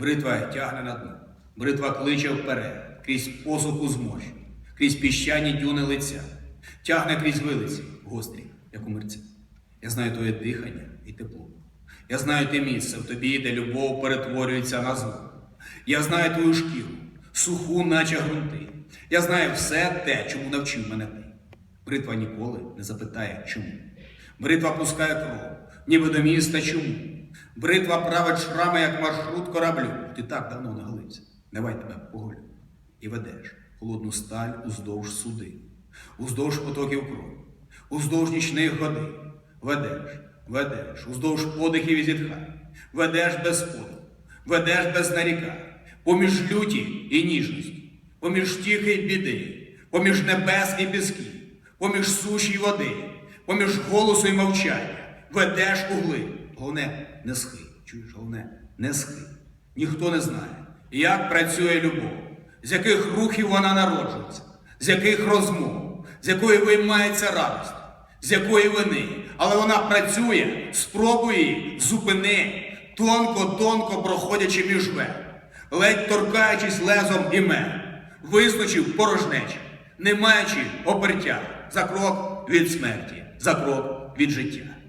Бритва тягне на дно. Бритва кличе вперед, крізь посуху зморщу, крізь піщані дюни лиця, тягне крізь вилиці, гострі, як у мерця. Я знаю твоє дихання і тепло. Я знаю те місце в тобі, де любов перетворюється на зло. Я знаю твою шкіру, суху, наче грунти. Я знаю все те, чому навчив мене ти. Бритва ніколи не запитає чому. Бритва пускає кров, ніби до міста чому. Бритва править шрами, як маршрут кораблю. Ти так давно не голився. Давай тебе поголю. І ведеш холодну сталь уздовж суди, уздовж потоків крові, уздовж нічних годин. Ведеш, ведеш, уздовж подихів і зітхань. Ведеш без подиху, ведеш без нарікань, поміж люті і ніжності, поміж тіхи й біди, поміж небес і пісків, поміж суші й води, поміж голосу й мовчання, ведеш угли. Головне, не схи. Чуєш, головне, не схи. Ніхто не знає, як працює любов, з яких рухів вона народжується, з яких розмов, з якої виймається радість, з якої вини. Але вона працює, спробує її, зупини, тонко-тонко проходячи між вен, ледь торкаючись лезом імен, вискочив порожнечі, не маючи опертя за крок від смерті, за крок від життя.